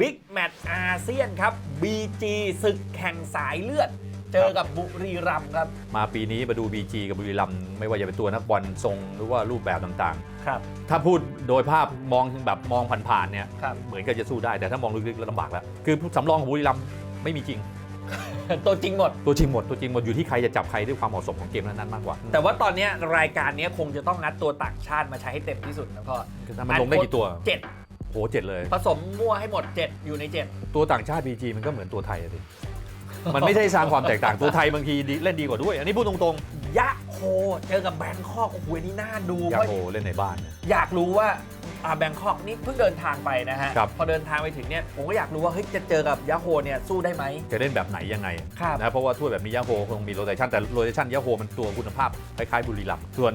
บิ๊กแมตช์อาเซียนครับ BG ศึกแข่งสายเลือด เจอกับบุรีรัมย์ครับ มาปีนี้มาดู BG กับบุรีรัมย์ไม่ว่าจะเป็นตัวนักบอลทรงหรือว่ารูปแบบต่างครับ ๆ ถ้าพูดโดยภาพมองแบบมองผ่านๆเนี่ยครับ เหมือนกับจะสู้ได้แต่ถ้ามองลึกๆแล้วลำบากแล้วคือสำรองของบุรีรัมย์ไม่มีจริง ตัวจริงหมด ตัวจริงหมดตัวจริงหมดอยู่ที่ใครจะจับใครด้วยความเหมาะสมของเกมนั้นๆมากกว่าแต่ว่าตอนเนี้ยรายการเนี้ยคงจะต้องงัดตัวต่างชาติมาใช้ให้เต็มที่สุดนะพ่อมันลงได้กี่ตัว เจ็ด โหเจ็ดเลย ผสมมั่วให้หมดเจ็ดอยู่ในเจ็ดตัวต่างชาติ BG มันก็เหมือนตัวไทยอะสิมันไม่ใช่สร้างความแตกต่างตัวไทยบางทีดีเล่นดีกว่าด้วย อันนี้พูดตรงยะโฮเจอกับแบงคอกโอ้โหอันนี่น่าดูๆเพยาราะโฮเล่นในบ้านเนี่ย อยากรู้ว่า อ่าแบงคอกนี่เพิ่งเดินทางไปนะฮะ ครับ พอเดินทางไปถึงเนี่ยผมก็อยากรู้ว่าเฮ้ยจะเจอกับยะโฮเนี่ยสู้ได้ไหม จะเล่นแบบไหนยังไงครับนะเพราะว่าถ้วยแบบนี้ยาโฮคงมีโรเตชันแต่โรเตชันยาโฮมันตัวคุณภาพคล้ายๆบุรีรัมย์ส่วน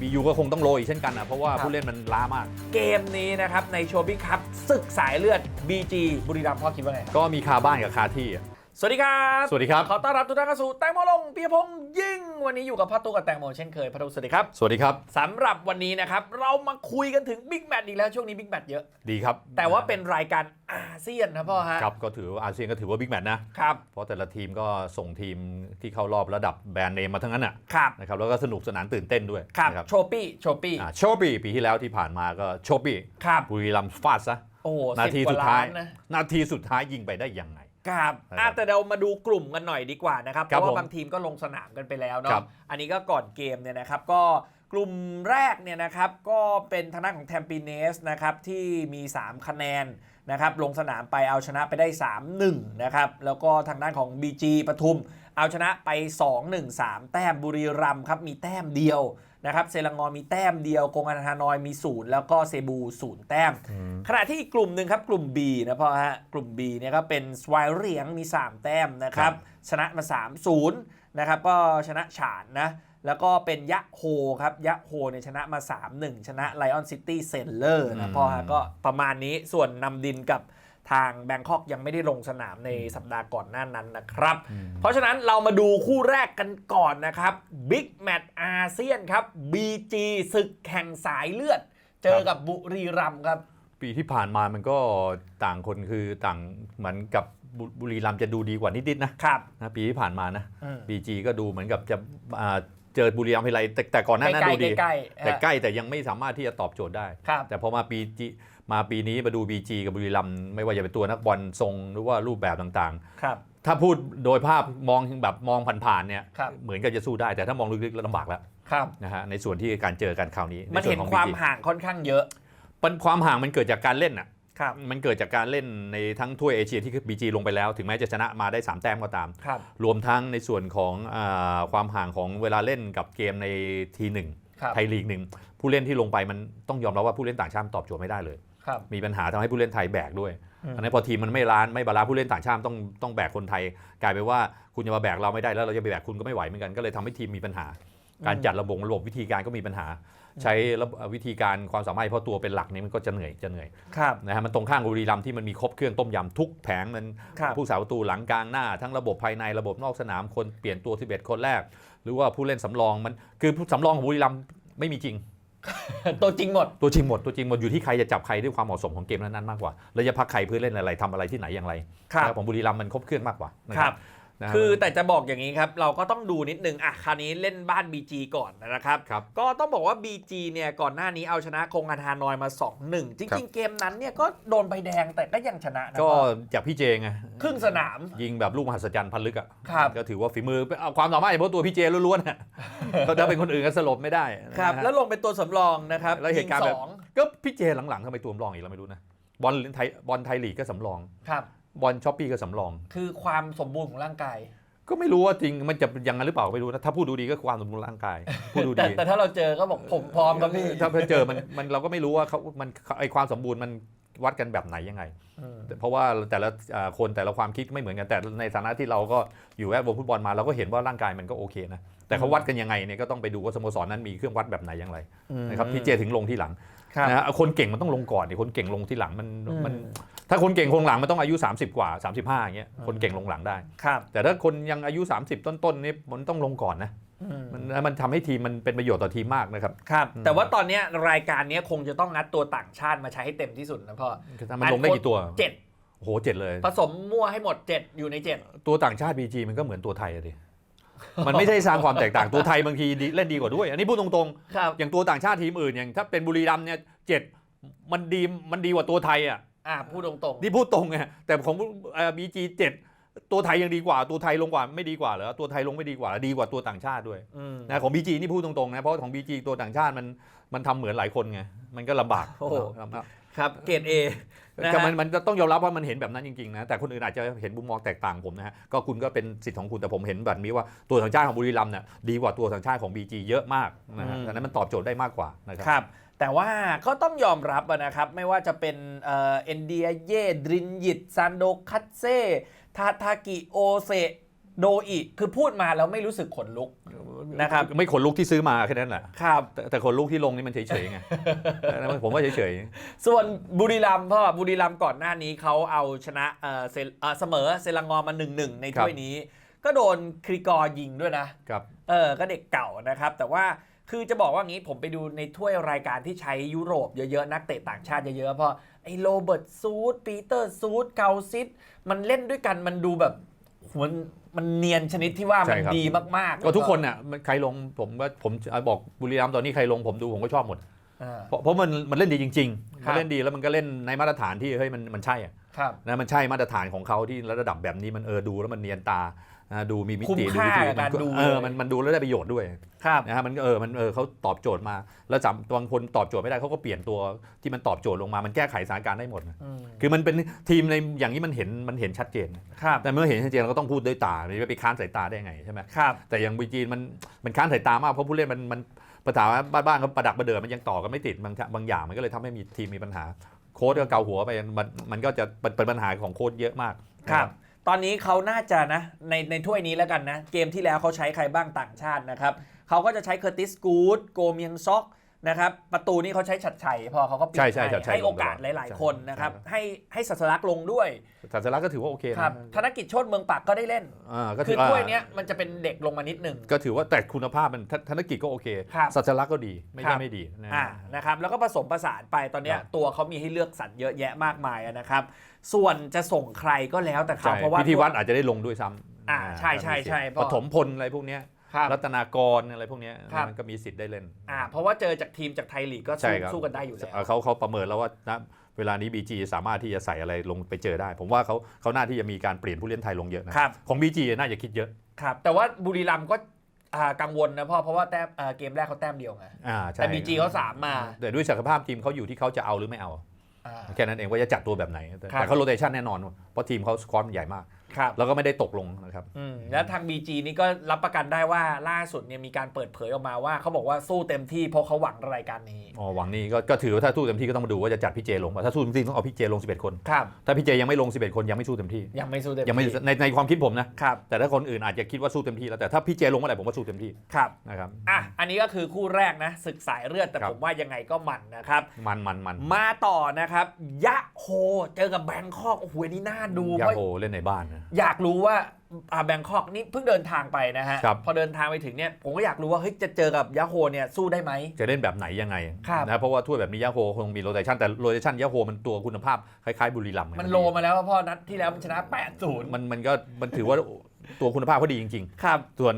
บียูก็คงต้องโรยอีกเช่นกันนะเพราะว่าครับ ผู้เล่นมันล้ามาก เกมนี้นะครับในโชว์บิ๊กคัพศึกสายเลือด BG บุรีรัมย์พ่อคิดว่าไงครับก็มีคาบ้านกับคาที่อะ สวัสดีครับ สวัสดีครับ ขอต้อนรับทุกท่านเข้าสู่แตงโมลงเปียพงษ์ยิ่ง วันนี้อยู่กับพ่อตู้กับแตงโมเช่นเคยพ่อตู้สวัสดีครับ สวัสดีครับสำหรับวันนี้นะครับเรามาคุยกันถึงบิ๊กแมตช์อีกแล้วช่วงนี้บิ๊กแมตช์เยอะ ดีครับ แต่ว่าเป็นรายการอาเซียนนะพ่อฮะ ครับก็ถือว่าอาเซียนก็ถือว่าบิ๊กแมตช์นะครับ เพราะแต่ละทีมก็ส่งทีมที่เข้ารอบระดับแบรนด์เนมมาทั้งนั้นอะ ครับ นะครับแล้วก็สนุกสนานตื่นเต้นด้วยครับนะโชปี้ โชปี้อ่าโชปี้ปีที่แล้วที่ผ่านมาก็โชปี้ ครับบุรีรัมย์ฟาดซะโอ้โหนาที10กสุว่ดท้ายล้นนะนาทีสุดท้ายยิงไปได้ยังไง ครับครับอะแต่เรามาดูกลุ่มกันหน่อยดีกว่านะครับ เพครับราะผมว่าบางทีมก็ลงสนามกันไปแล้วครัเนาะ บ อันนี้ก็ก่อนเกมเนี่ยนะครับ ก็กลุ่มแรกเนี่ยนะครับ ก็เป็นทางด้านของแทมปิเนสนะครับที่มี 3 คะแนนนะครับ ลงสนามไปเอาชนะไปได้ 3-1 นะครับ แล้วก็ทางด้านของ BG ปทุม เอาชนะไป 2-1 3 แต้มบุรีรัมย์ครับมีแต้มเดียว นะครับเซรังงอนมีแต้มเดียวกงอันธานอยมีศูนย์แล้วก็เซบูศูนย์แต้ม ขณะที่อีกกลุ่มหนึ่งครับ กลุ่ม B นะพ่อฮะกลุ่ม B เนี่ยก็เป็นสวายเหรียงมี 3 แต้มนะครับ ชนะมา 3-0นะครับก็ชนะฉานนะแล้วก็เป็นยะโฮครับยะโฮเนี่ยชนะมา 3-1 ชนะไลออนซิตี้เซนเลอร์นะพ่อฮะก็ประมาณนี้ส่วนนำดินกับ ทางแบงคอกยังไม่ได้ลงสนามในสัปดาห์ก่อนหน้านั้นนะครับ เพราะฉะนั้นเรามาดูคู่แรกกันก่อนนะครับบิ๊กแมตช์อาเซียนครับ BG ศึกแข่งสายเลือด เจอกับบุรีรัมย์ครับ ปีที่ผ่านมามันก็ต่างคนคือต่างเหมือนกับบุบุรีรัมย์จะดูดีกว่านิดๆนะครับนะปีที่ผ่านมานะอืมบีจีก็ดูเหมือนกับจะอ่าเจอบุรีรัมย์ทีไรแต่แต่ก่อนหน้านั้นใกล้ดูดีๆใกล้ๆแต่ใกล้แต่ยังไม่สามารถที่จะตอบโจทย์ได้ครับแต่พอมาปีจี มาปีนี้มาดู BG กับบุรีรัมย์ไม่ว่าจะเป็นตัวนักบอลทรงหรือว่ารูปแบบต่างครับ ๆ ถ้าพูดโดยภาพมองแบบมองผ่านๆเนี่ยครับ เหมือนกับจะสู้ได้แต่ถ้ามองลึกๆแล้วลำบากแล้วครับ นะฮะในส่วนที่การเจอกันคราวนี้มันใส่เห็นของความ BG ห่างค่อนข้างเยอะมันความห่างมันเกิดจากการเล่นอะ ครับ มันเกิดจากการเล่นในทั้งถ้วยเอเชียที่ BG ลงไปแล้ว ถึงแม้จะชนะมาได้ 3 แต้มก็ตาม ครับ รวมทั้งในส่วนของอาความห่างของเวลาเล่นกับเกมในทีหนึ่งครับ ไทยลีกหนึ่งผู้เล่นที่ลงไปมันต้องยอมรับว่าผู้เล่นต่างชาติตอบโจทย์ไม่ได้เลยครับ มีปัญหาทำให้ผู้เล่นไทยแบกด้วยอืมอันนี้นพอทีมมันไม่ร้านไม่บาลานซ์ผู้เล่นต่างชาติต้องต้องแบกคนไทย กลายเป็นว่าคุณจะมาแบกเราไม่ได้แล้วเราจะไปแบกคุณก็ไม่ไหวเหมือนกันก็เลยทำให้ทีมมีปัญหา การจัดระบบระบบวิธีการก็มีปัญหา ใช้ระบบวิธีการความสามารถเฉพาะตัวเป็นหลักนี่มันก็จะเหนื่อยจะเหนื่อยครับนะฮะมันตรงข้ามกับบุรีรัมย์ที่มันมีครบเครื่องต้มยำทุกแผงมันครับผู้สาประตูหลังกลางหน้า ทั้งระบบภายในระบบนอกสนามคนเปลี่ยนตัว11คนแรก หรือว่าผู้เล่นสำรองมันคือผู้สำรองของบุรีรัมย์ไม่มีจริง ตัวจริงหมด ตัวจริงหมดตัวจริงหมดอยู่ที่ใครจะจับใครด้วยความเหมาะสมของเกมนั้นๆมากกว่า แล้วจะพักใครเพื่อเล่นอะไรทำอะไรที่ไหนอย่างไรครับ นะของบุรีรัมย์มันครบเครื่องมากกว่านะคครัรับบ นะฮะคือแต่จะบอกอย่างนี้ครับ เราก็ต้องดูนิดนึงอะคราวนี้เล่นบ้าน BG ก่อนนะครับ ครับก็ต้องบอกว่า BG เนี่ยก่อนหน้านี้เอาชนะคงอันธานอยมา 2-1จครัริงบๆเกมนั้นเนี่ยก็โดนใบแดงแต่ก็ยังชนะนะก็พ่อจากพี่เจไงครึ่งสนาม ยิงแบบลูกมหัศจรรย์พันลึกอะครับก็ถือว่าฝีมือเอาความสามารถเฉพาะตัวพี่เจล้วนๆอะก็ถ้าเป็นคนอื่นก็สลบไม่ได้ครับนะฮะแล้วลงเป็นตัวสำรองนะครับแล้วเหตุการณ์ยิแบงบสองก็พี่เจหลังๆทำไมตัวสำรองอีกแล้วไม่รู้นะบอลไทยบอลไทยลีกก็สำรองครับ บอลช้อปปี้ก็สำรอง คือความสมบูรณ์ของร่างกาย ก็ไม่รู้ว่าจริงมันจะอยังไงหรือเปล่าก็ไม่รู้นะถ้าพูดดูดีก็ความสมบูรณ์ร่างกายพูดดูแต่ดี แต่ถ้าเราเจอก็บอกผมพร้อมครับพี่ถ้าไปเจอมันมันเราก็ไม่รู้ว่าเขามันไอความสมบูรณ์มันวัดกันแบบไหนยังไง อืมเพราะว่าแต่ละอ่าคนแต่ละความคิดไม่เหมือนกันแต่ในฐานะที่เราก็อยู่แวดวงฟุตบอลมาเราก็เห็นว่าร่างกายมันก็โอเคนะแต่เขาวัดกันยังไงเนี่ยก็ต้องไปดูว่าสโมสรนั้นมีเครื่องวัดแบบไหนอย่างไรนะครับพี่เจถึงลงที่หลังครับ นะฮะคนเก่งมันต้องลงก่อนดิคนเก่งลงที่หลังมันอืม มัน ถ้าคนเก่งคงหลังมันต้องอายุ 30 กว่า 35อย่างเงี้ยคนเก่งลงหลังได้ ครับ แต่ถ้าคนยังอายุ 30 ต้นๆนี่มันต้องลงก่อนนะอืมมันมันทำให้ทีมมันเป็นประโยชน์ต่อทีมมากนะครับ ครับอืมแต่ว่าตอนเนี้ยรายการเนี้ยคงจะต้องงัดตัวต่างชาติมาใช้ให้เต็มที่สุดนะพ่อถ้ามันลงได้กี่ตัวเจ็ดโอ้โหเจ็ดเลย ผสมมั่วให้หมดเจ็ดอยู่ในเจ็ดตัวต่างชาติ BG มันก็เหมือนตัวไทยอะดิ มันไม่ใช่สร้างความแตกต่างตัวไทยบางทีดีเล่นดีกว่าด้วย อันนี้พูดตรงครับๆอย่างตัวต่างชาติทีมอื่นอย่างถ้าเป็นบุรีรัมย์เนี่ยเจ็ดมันดีมันดีกว่าตัวไทยอะ อ่าพูดตรงนี่พูดตรงไงแต่ของบีจีเจ็ดตัวไทยยังดีกว่าตัวไทยลงกว่าไม่ดีกว่าเหรอตัวไทยลงไม่ดีกว่าดีกว่าตัวต่างชาติด้วยๆอืมนะของบีจีนี่พูดตรงๆนะเพราะของบีจีตัวต่างชาติมันมันทำเหมือนหลายคนไงมันก็ลำบากโอ้โหครับครับเกรดเอนะฮะแต่มันมันจะต้องยอมรับว่ามันเห็นแบบนั้นจริงๆนะแต่คนอื่นอาจจะเห็นมุมมองแตกต่างผมนะฮะก็คุณก็เป็นสิทธิ์ของคุณแต่ผมเห็นแบบนี้ว่าตัวต่างชาติของบุรีรัมย์เนี่ยดีกว่าตัวต่างชาติของ BG เยอะมากนะฮะดังนั้นมันตอบโจทย์ได้มากกว่านะครับครับ แต่ว่าก็ต้องยอมรับอะนะครับ ไม่ว่าจะเป็นเอ่อเอนเดียเย่ดรินยิตซันโดคัตเซ่ทาทากิโอเซโดอิคือพูดมาแล้วไม่รู้สึกขนลุกนะครับไม่ขนลุกที่ซื้อมาแค่นั้นแหละครับแต่แต่ขนลุกที่ลงนี่มันเฉยๆไงผมว่าเฉยส่วนบุรีรัมย์พ่อบุรีรัมย์ก่อนหน้านี้เขาเอาชนะเอ่อเซเอ่อเสมอเซลังงอมาหนึ่งหนึ่งในถ้วยนี้ ก็โดนคริกอร์ยิงด้วยนะๆครับเออก็เด็กเก่านะครับ แต่ว่า คือจะบอกว่างี้ผมไปดูในถ้วยรายการที่ใช้ยุโรปเยอะๆ นักเตะต่างชาติเยอะๆ เพราะไอ้โรเบิร์ตซูดปีเตอร์ซูดเกาซิดมันเล่นด้วยกันมันดูแบบมันมันเนียนชนิดที่ว่ามันดีมากๆก็ทุกคนน่ะมันใครลงผมว่าผมบอกบุรีรัมย์ตอนนี้ใครลงผมดูผมก็ชอบหมดอ่าเพราะเพราะมันมันเล่นดีจริงๆครัมับนเล่นดีแล้วมันก็เล่นในมาตรฐานที่เฮ้ยมันมันใช่อะครับนะมันใช่มาตรฐานของเขาที่ระดับแบบนี้มันเออดูแล้วมันเนียนตานะ ดูมีมิคุ้มติดูค่าวิธีกับการมันดูเออเลยมันมันดูแล้วได้ประโยชน์ด้วยครับนะฮะมันเออมันเออเขาตอบโจทย์มาแล้วจำบางคนตอบโจทย์ไม่ได้เขาก็เปลี่ยนตัวที่มันตอบโจทย์ลงมามันแก้ไขสถานการณ์ได้หมดนะอืมคือมันเป็นทีมในอย่างนี้มันเห็นมันเห็นชัดเจนครับแต่เมื่อเห็นชัดเจนเราก็ต้องพูดด้วยตาไม่ไปค้านสายตาได้ยังไงใช่ไหมครับแต่อย่างบีจีนมันมันค้านสายตามากเพราะผู้เล่นมันมันภาษาบ้านๆเขาประดักประเดิดมันยังต่อกันไม่ติดบางบางอย่างมันก็เลยทำให้มีทีมมีปัญหาโค้ดก็เกาหัวไปมันมันก็จะเป็นเป็นปัญหาของโค้ดเยอะมากครับ ตอนนี้เขาน่าจะนะในในถ้วยนี้แล้วกันนะ เกมที่แล้วเขาใช้ใครบ้างต่างชาตินะครับเขาก็จะใช้เคอร์ติสกูดโกเมียงซ็อก นะครับประตูนี้เขาใช้ฉัดชัยพอเขาก็เปลี่ยนใช่ใช่ชัดชัยให้โอกาสลงหตลอดลายใช่ๆคนนะครับใช่ให้ให้สัสลักษณ์ลงด้วยแต่สาระก็ถือว่าโอเคครับนะธนกิจโชติเมืองปักก็ได้เล่นอ่าก็คืถืออถ้วยเนี้ยมันจะเป็นเด็กลงมานิดหนึ่งก็ถือว่าแต่คุณภาพมันธธนกิจก็โอเคครับสัจลักษณ์ก็ดีไม่ครัใช่บไม่ดีนะอ่านะครับแล้วก็ผสมผสานไปตอนเนี้ยครับตัวเขามีให้เลือกสรรเยอะแยะมากมายอะนะครับส่วนจะส่งใครก็แล้วแต่เขาใช่เพราะว่าพิธีวัดอาจจะได้ลงด้วยซ้ำอ่าใช่ใช่ใช่เพปราะฐมพลอะไรพวกเนี้ย ครับรัตนากรอะไรพวกเนี้ยครับ มันก็มีสิทธิ์ได้เล่น อ่าเพราะว่าเจอจากทีมจากไทยลีกก็ใช่สู้ครับ สู้กันได้อยู่แล้วเอ่อเขาเขาประเมินแล้วว่าณเวลานี้ BG สามารถที่จะใส่อะไรลงไปเจอได้ ผมว่าเขาเขาน่าที่จะมีการเปลี่ยนผู้เล่นไทยลงเยอะนะครับ ของ BG น่าจะคิดเยอะครับ แต่ว่าบุรีรัมย์ก็อ่ากังวลนะพ่อเพราะว่าแต้มอ่าเกมแรกเขาแต้มเดียวไงอ่าใช่แต่บีจีเขาสามมาแต่ด้วยศักยภาพทีมเขาอยู่ที่เขาจะเอาหรือไม่เอา อ่า แค่นั้นเองว่าจะจัดตัวแบบไหน แต่ครับ แต่เขาโรเตชันแน่นอน เพราะทีมเขาสควอตมันใหญ่มาก ครับ แล้วก็ไม่ได้ตกลงนะครับ อืมแล้วทาง BG นี่ก็รับประกันได้ว่าล่าสุดเนี่ยมีการเปิดเผยออกมาว่าเขาบอกว่าสู้เต็มที่เพราะเขาหวังรายการนี้อ๋อหวังนี่ก็ก็ถือว่าถ้าสู้เต็มที่ก็ต้องมาดูว่าจะจัดพี่เจลงป่ะถ้าสู้เต็มที่ต้องเอาพี่เจลง 11 คน ครับ ถ้าพี่เจยังไม่ลง 11 คนยังไม่สู้เต็มที่ยังไม่สู้เต็มยังไม่ที่ในในความคิดผมนะครับแต่ถ้าคนอื่นอาจจะคิดว่าสู้เต็มที่แล้วแต่ถ้าพี่เจลงเมื่อไหร่ผมว่าสู้เต็มที่ครับนะครับ อะอันนี้ก็คือคู่แรกนะศึกสายเลือดแต่ครับ ผมว่ายังไงก็มันนะครับ มันมันมันมาต่อนะครับ ยะโฮเจอกับแบงคอกโอ้โหอันนี่น่าดูเพยาราะ โฮเล่นในบ้านนะอยากรู้ว่าอ่าแบงคอกนี่เพิ่งเดินทางไปนะฮะครับพอเดินทางไปถึงเนี่ยผมก็อยากรู้ว่าเฮ้ยจะเจอกับยะโฮเนี่ยสู้ได้ไหม จะเล่นแบบไหนยังไงครับนะเพราะว่าถ้วยแบบนี้ยาโฮคงมีโรเตชันแต่โรเตชันยาโฮมันตัวคุณภาพคล้ายๆบุรีรัมย์ไงมันโลมาแล้วว่าพ่อนัดที่แล้วมันชนะ8-0มันมันก็มันถือว่า ตัวคุณภาพเขาดีจริงครับๆส่วน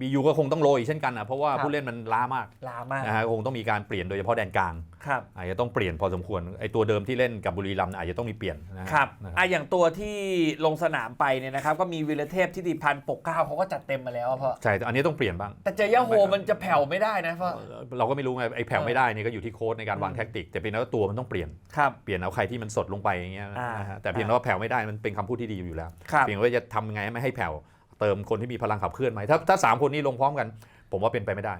บียูก็คงต้องโรอีกเช่นกันนะเพราะว่าครับ ผู้เล่นมันล้ามากลามาก นะฮะคงต้องมีการเปลี่ยนโดยเฉพาะแดนกลาง ครับ อาจจะต้องเปลี่ยนพอสมควรไอ้ตัวเดิมที่เล่นกับบุรีรัมย์เนี่ยอาจจะต้องมีเปลี่ยนนะฮะครับนะคอะรับ อย่างตัวที่ลงสนามไปเนี่ยนะครับ ก็มีวีรเทพที่ติพันธ์ปกเกล้าเขาก็จัดเต็มมาแล้วอะพ่อใช่แต่อันนี้ต้องเปลี่ยนบ้าง แต่เจอยะโฮมันจะแผ่วไม่ได้นะพ่อ เราก็ไม่รู้ไงไอ้แผ่วเออไม่ได้นี่ก็อยู่ที่โค้ชในการวางอืมแท็กติก แต่เป็นแล้วาตัวมันต้องเปลี่ยนครับ เปลี่ยนเอาใครที่มันสดลงไปอย่างเงี้ยอ่านะฮะแต่เพียงแต่ว่าแผ่วไม่ได้มันเป็นคำพูดที่ดีอยู่แล้ว ครับ เพียงว่าจะทำยังไงไม่ให้แผ่วเติมคนที่มีพลังขับเคลื่อนไหมถ้าถ้าสามคนนี้ลงพร้อมกัน ผมว่าเป็นไปไม่ได้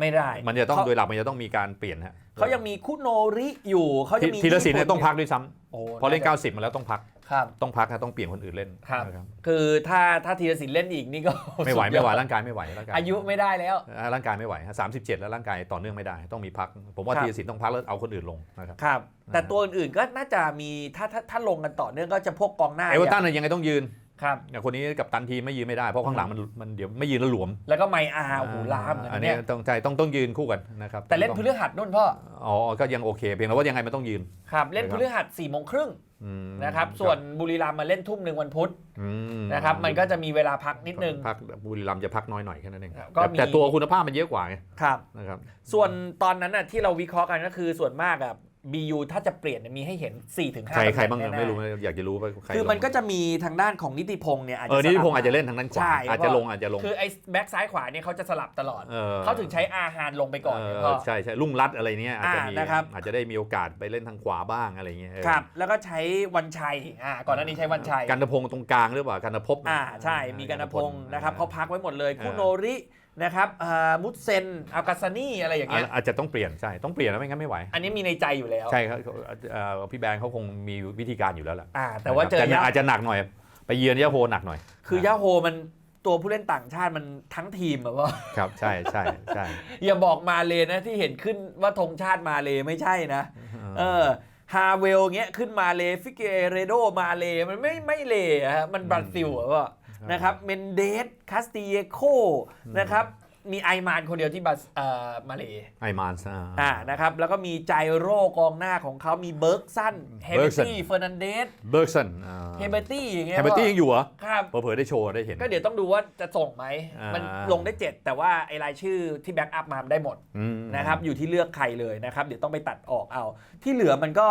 ไม่ได้มันจะต้องเขาโดยหลักมันจะต้องมีการเปลี่ยนฮะเขายังมีคุโนริอยู่เขายังมีทีละสินเนี่ยญี่ต้องพักด้วยซ้ำโอ้พอเล่นาจะ90 มาแล้วต้องพักครับต้องพักฮะต้องเปลี่ยนคนอื่นเล่นครับนะครับคือถ้าถ้าทีละสินเล่นอีกนี่ก็ไม่ไหวสุดยอดไม่ไหวร่างกายไม่ไหวร่างกายอายุไม่ได้แล้วอ่าร่างกายไม่ไหวฮะ37แล้วร่างกายต่อเนื่องไม่ได้ต้องมีพัก ผมว่าครับทีละสินต้องพักแล้วเอาคนอื่นลงนะครับครับแต่นะฮะตัวอื่นๆก็น่าจะมีถ้าถ้าถ้าลงกันต่อเนื่องก็จะพวกกองหน้าเอเวอร์ตันย่างน่ะยังไงต้องยืน ครับ อย่างคนนี้กับตันทีมไม่ยืนไม่ได้เพราะข้างหลังมันมันเดี๋ยวไม่ยืนแล้วหลวมแล้วก็ไมอาโอ้โหลามเหมือนอักันนนี้เนี่ยต้องใจต้องต้องยืนคู่กันนะครับแต่เล่นพฤหัสนู่นพ่ออ๋อก็ยังโอเค เพียงแต่ว่ายังไงมันต้องยืนครับ เล่นพฤหัส4ี่โมงครึ่งอืมนะครับ ส่วนบุรีรัมย์มาเล่นทุ่มหนึ่งวันพุธอืมนะครับ มันก็จะมีเวลาพักนิดนึง พักบุรีรัมย์จะพักน้อยหน่อยแค่นั้นเองครับก็แต่มี แต่ตัวคุณภาพมันเยอะกว่าไงครับ นะครับ ส่วนตอนนั้นน่ะที่เราวิเคราะห์กันก็คือส่วนมากอะ BU ถ้าจะเปลี่ยนเนี่ยมีให้เห็น4-5ใครใครบ้างตำแหน่ไม่รู้แน่อยากจะรู้ว่าใครๆคือมันก็จะมีทางด้านของนิติพงษ์เนี่ยอาจเอจะอนี่พงษ์สลับอาจจะเล่นทางนั้นขวาใช่อาจจะลงอาจจะลงคือไอ้แบ็กซ้ายขวาเนี่ยเขาจะสลับตลอดออเขาถึงใช้อาหารลงไปก่อนเนี่ยเอพ่ออใช่ใช่ลุ่งรัดอะไรเนี้ยอาจจะอ่ามีนะครับอาจจะได้มีโอกาสไปเล่นทางขวาบ้างอะไรเงี้ยเออครับแล้วก็ใช้วันชัยอ่าก่อนหน้านี้ใช้วันชัยกันตพงศ์ตรงกลางหรือเปล่ากันตภพอ่าใช่มีกันพงศ์นะครับเขาพักไว้หมดเลยอ่าคุโนริ นะครับอ่ามุตเซนอัลกาซานี่อะไรอย่างเงี้ยอ่าอาจจะต้องเปลี่ยนใช่ต้องเปลี่ยนแล้วไม่งั้นไม่ไหว อันนี้มีในใจอยู่แล้ว ใช่ครับเอ่อพี่แบงค์เขาคงมีวิธีการอยู่แล้วแหละอ่าแต่ว่าเจอแต่ยะอาจจะหนักหน่อย ไปเยือนยะโฮหนักหน่อย คือยาโฮมันตัวผู้เล่นต่างชาติมันทั้งทีมแบบว่าครับใช่ใช่ใช่อย่าบอกมาเลยนะที่เห็นขึ้นว่าธงชาติมาเลยไม่ใช่นะเออฮาเวลเงี้ยขึ้นมาเลฟิเกเรโดมาเลมันไม่ไม่เลอะฮะมันบราซิลอะว่า นะครับเมนเดสคาสติเยโคนะครับมีไอมานคนเดียวที่บราซิเอ่อมาเลไอมานส์อ่านะครับแล้วก็มีไจโร่กองหน้าของเขามีเบิร์กสันเฮเบ Bergson ตี้เฟอร์นันเดสเบิร์กสันเฮเบตี้อย่างเงี้ยเฮเบอร์ตี้ยังอยู่เหรอครับ เผลอๆได้โชว์ได้เห็น ก็เดี๋ยวต้องดูว่าจะส่งไหม อ่ามั มันลงได้ 7 แต่ว่าไอรายชื่อที่แบ็กอัพมาได้หมดอืมนะครับอยู่ที่เลือกใครเลยนะครับ เดี๋ยวต้องไปตัดออกเอา ที่เหลือมันก็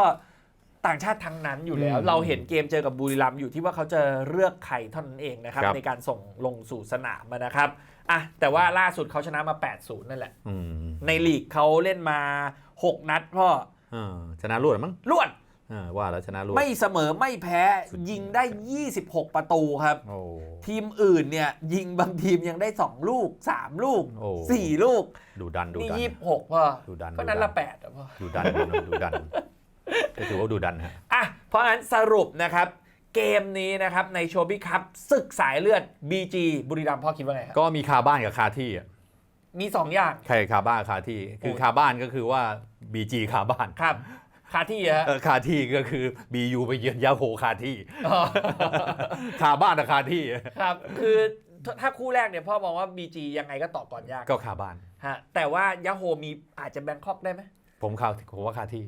ต่างชาติทั้งนั้นอยู่แล้ว อืมเราเห็นเกมเจอกับบุรีรัมย์อยู่ที่ว่าเขาจะเลือกใครเท่านั้นเองนะครับ ครับ ในการส่งลงสู่สนามนะครับอะแต่ว่าล่าสุดเขาชนะมา 8-0 นั่นแหละ อืมในลีกเขาเล่นมา 6 นัดพ่อเออชนะรวดมั้งรวดเออว่าแล้วชนะรวด ไม่เสมอไม่แพ้ยิงได้ 26 ประตูครับ โอ้ ทีมอื่นเนี่ยยิงบางทีมยังได้ 2 ลูก 3 ลูก โอ้ 4 ลูก ดูดันดูนี่ดัน ยี่สิบหกพ่อดูดันก็นั้นดูดัละแปดอะพ่อ ดูดันดูดันดูดัน ก็ถือว่าดูดันฮะอะเพราะงั้นสรุปนะครับ เกมนี้นะครับในโชบิคัพศึกสายเลือด BG บุรีรัมย์พ่อคิดว่าไงครับก็มีคาบ้านกับคาที่อะมี 2 อย่าง ใครคาบ้านคาที่ คือโอ้ยคาบ้านก็คือว่า BG คาบ้านครับ คาที่อะฮะ เออคาที่ก็คือ BU ไปเยือนยาโฮคาที่ คาบ้านกับคาที่ ครับ คือถ้าคู่แรกเนี่ยพ่อมองว่า BG ยังไงก็ต่อก่อนยากก็คาบ้าน ฮะแต่ว่ายาโฮมีอาจจะแบงคอกได้ไหม ผมคาผมว่าคาที่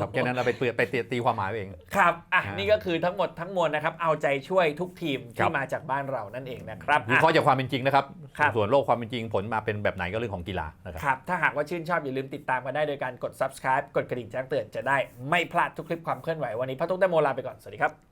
ครับแค่นั้นเราไปเปลือยไปตีตีความหมายเอาเองครับอะอ่านี่นี่ก็คือทั้งหมดทั้งมวลนะครับ เอาใจช่วยทุกทีมครัที่บมาจากบ้านเรานั่นเองนะครับวิอะเคราะห์จากความเป็นจริงนะครับครับ ส่วนโลกความเป็นจริงผลมาเป็นแบบไหนก็เรื่องของกีฬานะครับครับถ้าหากว่าชื่นชอบอย่าลืมติดตามกันได้โดยการกด subscribe กดกระดิ่งแจ้งเตือนจะได้ไม่พลาดทุกคลิปความเคลื่อนไหววันนี้พระตุ๊กได้โมลาไปก่อนสวัสดีครับ